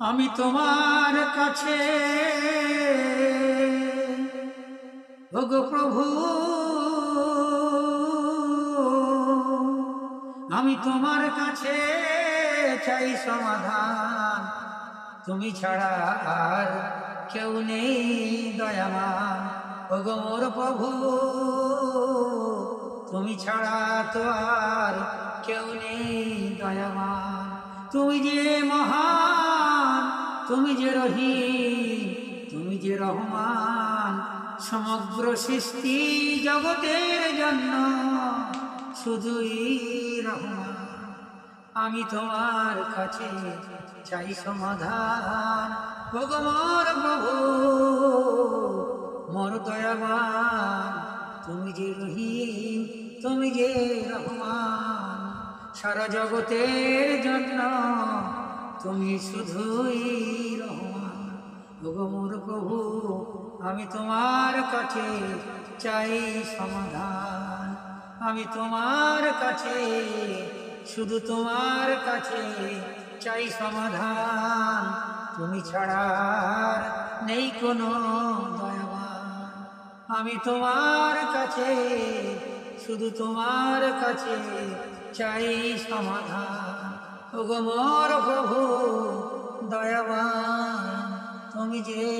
আমি তোমার কাছে। ওগো প্রভু, আমি তোমার কাছে চাই সমাধান। তুমি ছাড়া আর কেউ নেই দয়ামান। ওগো মোর প্রভু, তুমি ছাড়া তো আর কেউ নেই দয়ামান। তুমি যে মহান তুমি যে রহিম, তুমি যে রহমান, সমগ্র সৃষ্টি জগতের জন্য শুধুই রহমান। আমি তোমার কাছে চাই সমাধান। ভগবান প্রভু, মোর দয়াবান। তুমি যে রহিম, তুমি যে রহমান, সারা জগতের জন্য তুমি শুধুই রহমান প্রভু, আমি তোমার কাছে চাই সমাধান। আমি তোমার কাছে, শুধু তোমার কাছে চাই সমাধান। তুমি ছাড়া আর নেই কোনো দয়াবান। আমি তোমার কাছে, শুধু তোমার কাছে চাই সমাধান। ওগো মোর প্রভু দয়াবান তুমি যে